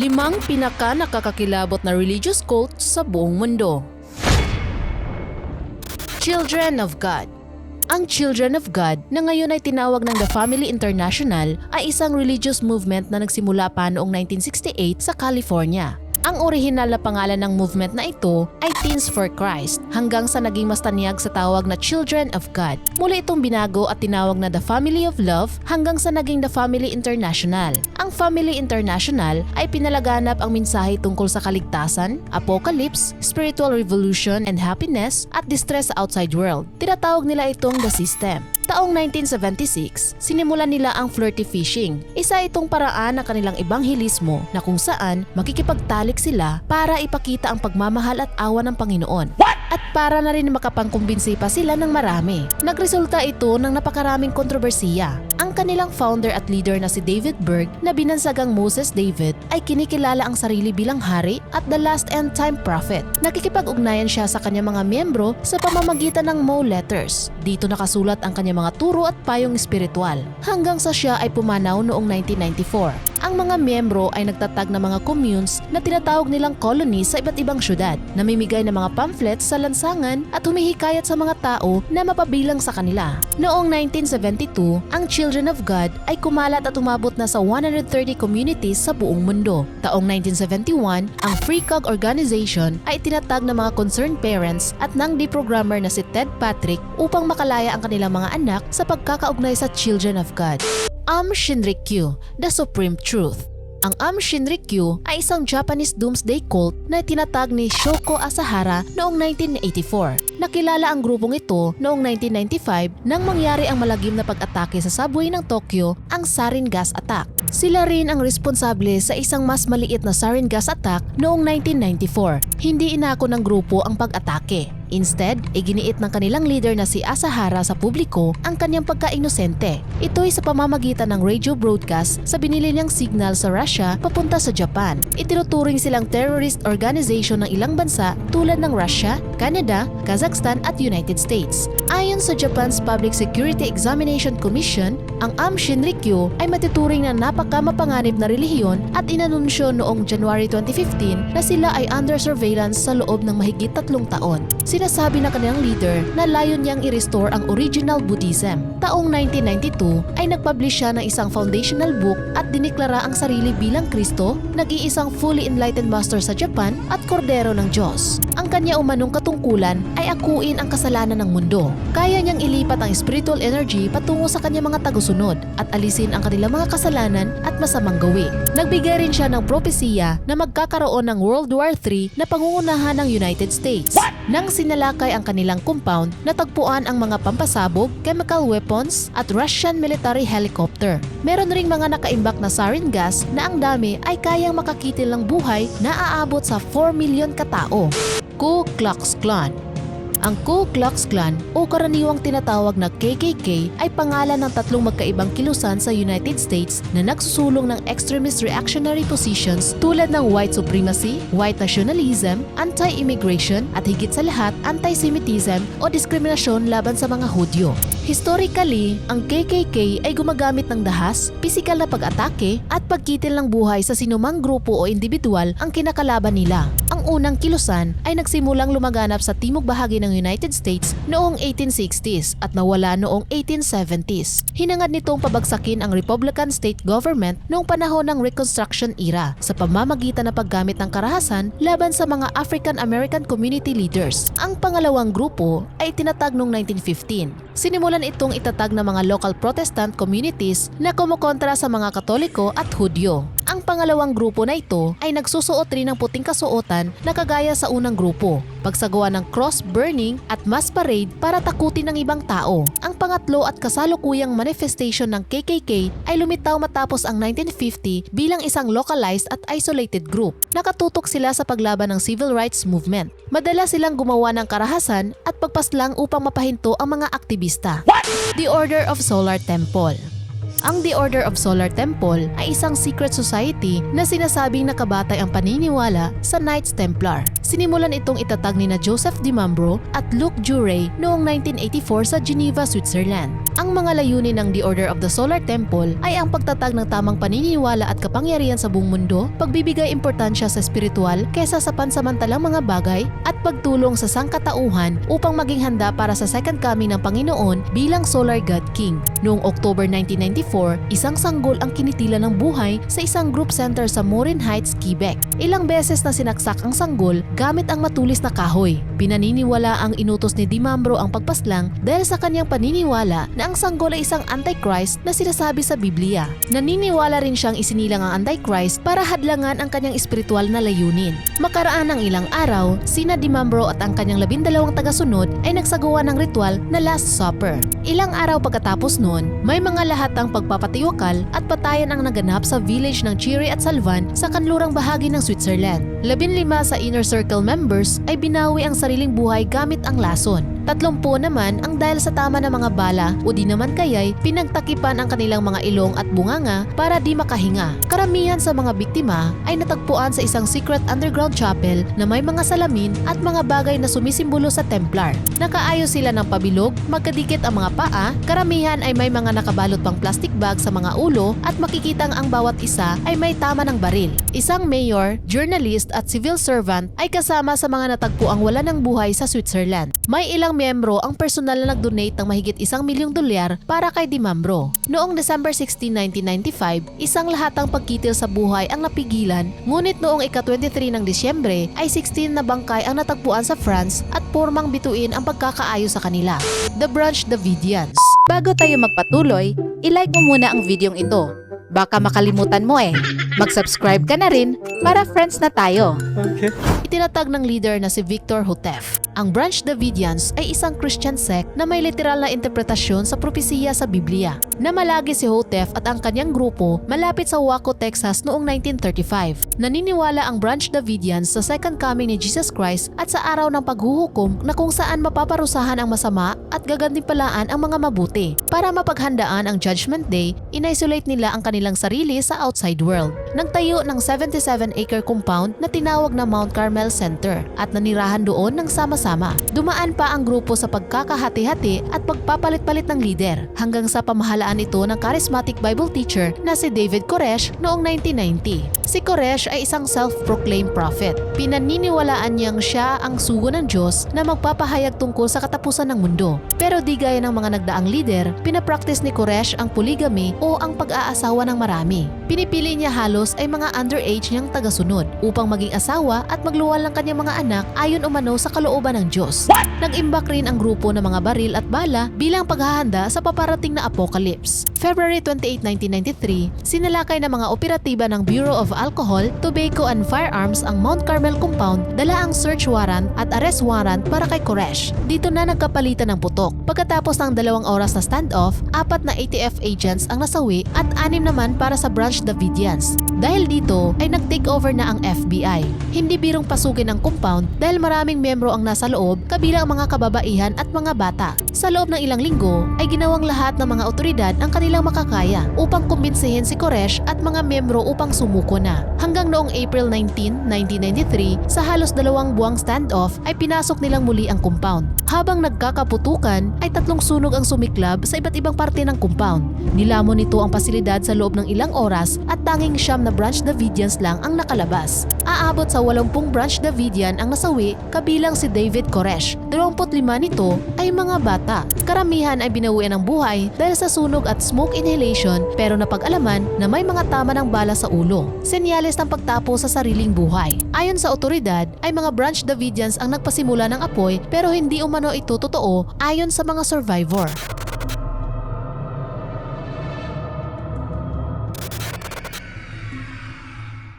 Limang pinaka nakakakilabot na religious cult sa buong mundo. Children of God ang Children of God na ngayon ay tinawag ng The Family International ay isang religious movement na nagsimula pa noong 1968 sa California. Ang orihinal na pangalan ng movement na ito ay Teens for Christ hanggang sa naging mas tanyag sa tawag na Children of God. Muli itong binago at tinawag na The Family of Love hanggang sa naging The Family International. Ang Family International ay pinalaganap ang mensahe tungkol sa kaligtasan, apocalypse, spiritual revolution and happiness at distress sa outside world. Tinatawag nila itong The System. Taong 1976, sinimulan nila ang flirty fishing. Isa itong paraan ng kanilang ebanghelismo na kung saan makikipagtalik sila para ipakita ang pagmamahal at awa ng Panginoon. At para na rin makapangkumbinsi pa sila ng marami. Nagresulta ito ng napakaraming kontrobersiya. Ang kanilang founder at leader na si David Berg na binansagang Moses David ay kinikilala ang sarili bilang hari at the last end time prophet. Nakikipag-ugnayan siya sa kanyang mga miyembro sa pamamagitan ng Mo letters. Dito nakasulat ang kanyang mga turo at payong espiritual hanggang sa siya ay pumanaw noong 1994. Ang mga miyembro ay nagtatag ng mga communes na tinatawag nilang colonies sa iba't ibang syudad, namimigay ng mga pamphlets sa lansangan at humihikayat sa mga tao na mapabilang sa kanila. Noong 1972, ang Children of God ay kumalat at umabot na sa 130 communities sa buong mundo. Taong 1971, ang Free Cog Organization ay tinatag ng mga concerned parents at ng deprogrammer na si Ted Patrick upang makalaya ang kanilang mga anak sa pagkakaugnay sa Children of God. Am Shinrikyo, The Supreme Truth. Ang Am Shinrikyo ay isang Japanese doomsday cult na tinatag ni Shoko Asahara noong 1984. Nakilala ang grupong ito noong 1995 nang mangyari ang malagim na pag-atake sa subway ng Tokyo, ang sarin gas attack. Sila rin ang responsable sa isang mas maliit na sarin gas attack noong 1994. Hindi inako ng grupo ang pag-atake. Instead, iginiit ng kanilang leader na si Asahara sa publiko ang kanyang pagka-inosente. Ito ay sa pamamagitan ng radio broadcast sa binili niyang signal sa Russia papunta sa Japan. Itinuturing silang terrorist organization ng ilang bansa tulad ng Russia, Canada, Kazakhstan at United States. Ayon sa Japan's Public Security Examination Commission, ang Am Shinrikyo ay matuturing na napakamapanganib na relihiyon at inanunsyo noong January 2015 na sila ay under surveillance sa loob ng mahigit tatlong taon. Sinasabi ng kanilang leader na layon niyang i-restore ang original Buddhism. Taong 1992 ay nagpublish siya ng isang foundational book at diniklara ang sarili bilang Kristo, nag-iisang fully enlightened master sa Japan at kordero ng Diyos. Ang kanya umanong katungkulan ay akuin ang kasalanan ng mundo. Kaya niyang ilipat ang spiritual energy patungo sa kanyang mga tagusunod at alisin ang kanilang mga kasalanan at masamang gawi. Nagbigay rin siya ng propesiya na magkakaroon ng World War III na pangungunahan ng United States. Nang sinalakay ang kanilang compound, natagpuan ang mga pampasabog, chemical weapons at Russian military helicopter. Meron ring mga nakaimbak na sarin gas na ang dami ay kayang makakitil ng buhay na aabot sa 4 milyon katao. Ku Klux Klan ang Ku Klux Klan o karaniwang tinatawag na KKK ay pangalan ng tatlong magkaibang kilusan sa United States na nagsusulong ng extremist reactionary positions tulad ng white supremacy, white nationalism, anti-immigration at higit sa lahat anti-Semitism o diskriminasyon laban sa mga Hudyo. Historically, ang KKK ay gumagamit ng dahas, pisikal na pag-atake at pagkitil ng buhay sa sinumang grupo o individual ang kinakalaban nila. Ang unang kilusan ay nagsimulang lumaganap sa timog bahagi ng United States noong 1860s at nawala noong 1870s. Hinangad nitong pabagsakin ang Republican state government noong panahon ng Reconstruction era sa pamamagitan ng paggamit ng karahasan laban sa mga African American community leaders. Ang pangalawang grupo ay tinatag noong 1915. Sinimulan itong itatag ng mga local Protestant communities na kumukontra sa mga Katoliko at Hudyo. Ang pangalawang grupo na ito ay nagsusuot rin ng puting kasuotan na kagaya sa unang grupo, pagsagawa ng cross burning at mass parade para takutin ng ibang tao. Ang pangatlo at kasalukuyang manifestation ng KKK ay lumitaw matapos ang 1950 bilang isang localized at isolated group. Nakatutok sila sa paglaban ng civil rights movement. Madalas silang gumawa ng karahasan at pagpaslang upang mapahinto ang mga aktivista. The Order of Solar Temple ang The Order of Solar Temple ay isang secret society na sinasabing nakabatay ang paniniwala sa Knights Templar. sinimulan itong itatag ni na Joseph Dimambro at Luke Jure noong 1984 sa Geneva, Switzerland. Ang mga layunin ng The Order of the Solar Temple ay ang pagtatag ng tamang paniniwala at kapangyarihan sa buong mundo, pagbibigay importansya sa spiritual kesa sa pansamantalang mga bagay, at pagtulong sa sangkatauhan upang maging handa para sa second coming ng Panginoon bilang Solar God King. Noong October 1994, isang sanggol ang kinitila ng buhay sa isang group center sa Morin Heights, Quebec. Ilang beses na sinaksak ang sanggol gamit ang matulis na kahoy. Pinaniniwala ang inutos ni Dimambro ang pagpaslang dahil sa kanyang paniniwala na ang sanggol ay isang antichrist na sinasabi sa Biblia. Naniniwala rin siyang isinilang ang antichrist para hadlangan ang kanyang espiritual na layunin. Makaraan ng ilang araw, sina Dimambro at ang kanyang labindalawang tagasunod ay nagsagawa ng ritual na Last Supper. Ilang araw pagkatapos noon, may mga lahatang pagpapatiwakal at patayan ang naganap sa village ng Chiri at Salvan sa kanlurang bahagi ng Switzerland. Labinlima sa inner circle members ay binawi ang sariling buhay gamit ang lason. Tatlumpu naman ang dahil sa tama ng mga bala o di naman kaya'y pinagtakipan ang kanilang mga ilong at bunganga para di makahinga. Karamihan sa mga biktima ay natagpuan sa isang secret underground chapel na may mga salamin at mga bagay na sumisimbolo sa Templar. Nakaayos sila ng pabilog, magkadikit ang mga paa, karamihan ay may mga nakabalot pang plastic bag sa mga ulo at makikitang ang bawat isa ay may tama ng baril. Isang mayor, journalist at civil servant ay kasama sa mga natagpuang wala ng buhay sa Switzerland. May ilang miyembro ang personal na nag-donate ng mahigit isang milyong dolyar para kay Dimambro. Noong December 16, 1995, isang lahatang pagkitil sa buhay ang napigilan, ngunit noong ika-23 ng Disyembre ay 16 na bangkay ang natagpuan sa France at pormang bituin ang pagkakaayos sa kanila. The Branch Davidians Bago tayo magpatuloy, ilike mo muna ang videong ito. Baka makalimutan mo eh. Mag-subscribe ka na rin para friends na tayo. Itinatag ng leader na si Victor Hotef. Ang Branch Davidians ay isang Christian sect na may literal na interpretasyon sa propesiya sa Biblia. Namalagi si Hotef at ang kanyang grupo malapit sa Waco, Texas noong 1935. Naniniwala ang Branch Davidians sa second coming ni Jesus Christ at sa araw ng paghuhukom na kung saan mapaparusahan ang masama at gagantimpalaan ang mga mabuti. Para mapaghandaan ang Judgment Day, in-isolate nila ang kanilang sarili sa outside world. Nagtayo ng 77-acre compound na tinawag na Mount Carmel Center at nanirahan doon ng sama-sama. Dumaan pa ang grupo sa pagkakahati-hati at pagpapalit-palit ng leader hanggang sa pamahalaan ito ng charismatic Bible teacher na si David Koresh noong 1990. Si Koresh ay isang self-proclaimed prophet. Pinaniniwalaan niyang siya ang sugo ng Diyos na magpapahayag tungkol sa katapusan ng mundo. Pero di gaya ng mga nagdaang leader, pinapractice ni Koresh ang polygamy o ang pag-aasawa ng marami. Pinipili niya halos ay mga underage niyang tagasunod upang maging asawa at magluwal ng kanyang mga anak ayon umano sa kalooban ng Diyos. Nag-imbak rin ang grupo ng mga baril at bala bilang paghahanda sa paparating na apocalypse. February 28, 1993, sinalakay ng mga operatiba ng Bureau of Alcohol, Tobacco and Firearms ang Mount Carmel compound, dala ang search warrant at arrest warrant para kay Koresh. Dito na nagkapalitan ng putok. Pagkatapos ng dalawang oras na standoff, apat na ATF agents ang nasawi at anim naman para sa Branch Davidians. Dahil dito ay nag-take over na ang FBI. Hindi birong pasukin ang compound dahil maraming miyembro ang nasa loob kabilang ang mga kababaihan at mga bata. Sa loob ng ilang linggo ay ginawang lahat ng mga otoridad ang kanilang makakaya upang kumbinsihin si Koresh at mga miyembro upang sumuko na. Hanggang noong April 19, 1993, sa halos dalawang buwang standoff ay pinasok nilang muli ang compound. Habang nagkakaputukan ay tatlong sunog ang sumiklab sa iba't ibang parte ng compound. Nilamon nito ang pasilidad sa loob ng ilang oras at tanging siyam na Branch Davidians lang ang nakalabas. Aabot sa 80 Branch Davidian ang nasawi kabilang si David Koresh. 25 nito ay mga bata. Karamihan ay binawian ng buhay dahil sa sunog at smoke inhalation pero napag-alaman na may mga tama ng bala sa ulo. Senyales ng pagtapo sa sariling buhay. Ayon sa otoridad ay mga Branch Davidians ang nagpasimula ng apoy pero hindi umano ito totoo ayon sa mga survivor.